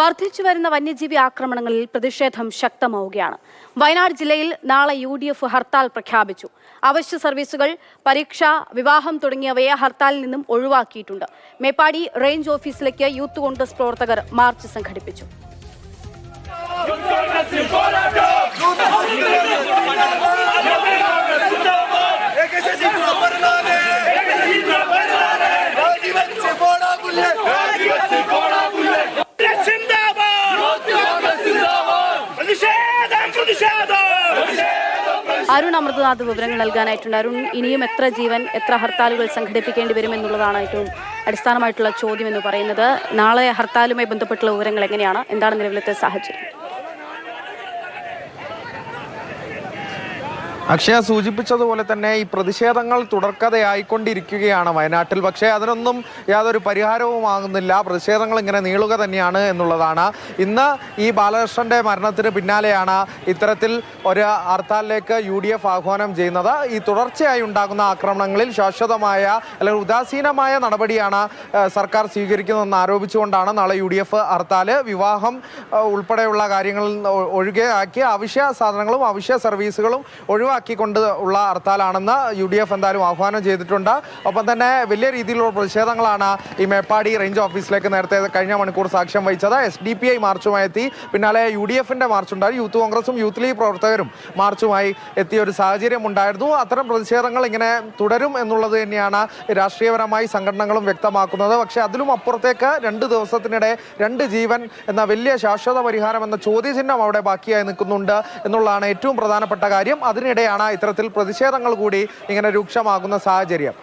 വർദ്ധിച്ചു വരുന്ന വന്യജീവി ആക്രമണങ്ങളിൽ പ്രതിഷേധം ശക്തമാവുകയാണ്. വയനാട് ജില്ലയിൽ നാളെ യു ഡി എഫ് ഹർത്താൽ പ്രഖ്യാപിച്ചു. അവശ്യ സർവീസുകൾ പരീക്ഷ വിവാഹം തുടങ്ങിയവയെ ഹർത്താലിൽ നിന്നും ഒഴിവാക്കിയിട്ടുണ്ട്. മേപ്പാടി റേഞ്ച് ഓഫീസിലേക്ക് യൂത്ത് കോൺഗ്രസ് പ്രവർത്തകർ മാർച്ച് സംഘടിപ്പിച്ചു. അരുൺ അമൃതനാഥ് വിവരങ്ങൾ നൽകാനായിട്ടുണ്ട്. അരുൺ ഇനിയും എത്ര ജീവൻ എത്ര ഹർത്താലുകൾ സംഘടിപ്പിക്കേണ്ടി വരും എന്നുള്ളതാണ് ഏറ്റവും അടിസ്ഥാനമായിട്ടുള്ള ചോദ്യം എന്ന് പറയുന്നത്. നാളെ ഹർത്താലുമായി ബന്ധപ്പെട്ടുള്ള വിവരങ്ങൾ എങ്ങനെയാണ്? എന്താണ് നിലവിലത്തെ സാഹചര്യം? അക്ഷയ സൂചിപ്പിച്ചതുപോലെ തന്നെ ഈ പ്രതിഷേധങ്ങൾ തുടർക്കഥയായിക്കൊണ്ടിരിക്കുകയാണ് വയനാട്ടിൽ. പക്ഷേ അതിനൊന്നും യാതൊരു പരിഹാരവുമാകുന്നില്ല പ്രതിഷേധങ്ങൾ ഇങ്ങനെ നീളുക തന്നെയാണ് എന്നുള്ളതാണ്. ഇന്ന് ഈ ബാലകൃഷ്ണന്റെ മരണത്തിന് പിന്നാലെയാണ് ഇത്തരത്തിൽ ഒരു ഹർത്താലിലേക്ക് യു ഡി എഫ് ആഹ്വാനം ചെയ്യുന്നത്. ഈ തുടർച്ചയായി ഉണ്ടാകുന്ന ആക്രമണങ്ങളിൽ ശാശ്വതമായ അല്ലെങ്കിൽ ഉദാസീനമായ നടപടിയാണ് സർക്കാർ സ്വീകരിക്കുന്നതെന്ന് ആരോപിച്ചുകൊണ്ടാണ് നാളെ യു ഡി എഫ് ഹർത്താൽ വിവാഹം ഉൾപ്പെടെയുള്ള കാര്യങ്ങൾ ഒഴികെയാക്കി. അവശ്യ സാധനങ്ങളും അവശ്യ സർവീസുകളും ഒഴിവാക്കിക്കൊണ്ട് ഉള്ള ഹർത്താലാണെന്ന് യു ഡി എഫ് എന്തായാലും ആഹ്വാനം ചെയ്തിട്ടുണ്ട്. ഒപ്പം തന്നെ വലിയ രീതിയിലുള്ള പ്രതിഷേധങ്ങളാണ് ഈ മേപ്പാടി റേഞ്ച് ഓഫീസിലേക്ക് നേരത്തെ കഴിഞ്ഞ മണിക്കൂർ സാക്ഷ്യം വഹിച്ചത്. എസ് ഡി പി ഐ മാർച്ചുമായി എത്തി. പിന്നാലെ യു ഡി എഫിന്റെ മാർച്ചുണ്ടായി. യൂത്ത് കോൺഗ്രസും യൂത്ത് ലീഗ് പ്രവർത്തകരും മാർച്ചുമായി എത്തിയ ഒരു സാഹചര്യം ഉണ്ടായിരുന്നു. അത്തരം പ്രതിഷേധങ്ങൾ ഇങ്ങനെ തുടരും എന്നുള്ളത് തന്നെയാണ് രാഷ്ട്രീയപരമായി സംഘടനകളും വ്യക്തമാക്കുന്നത്. പക്ഷേ അതിലും അപ്പുറത്തേക്ക് രണ്ട് ദിവസത്തിനിടെ രണ്ട് ജീവൻ എന്ന വലിയ ശാശ്വത പരിഹാരം എന്ന ചോദ്യചിഹ്നം അവിടെ ബാക്കിയായി നിൽക്കുന്നുണ്ട് എന്നുള്ളതാണ് ഏറ്റവും പ്രധാനപ്പെട്ട കാര്യം. അതിനിടെയാണ് ഇത്തരത്തിൽ പ്രതിഷേധങ്ങൾ കൂടി ഇങ്ങനെ രൂക്ഷമാകുന്ന സാഹചര്യം.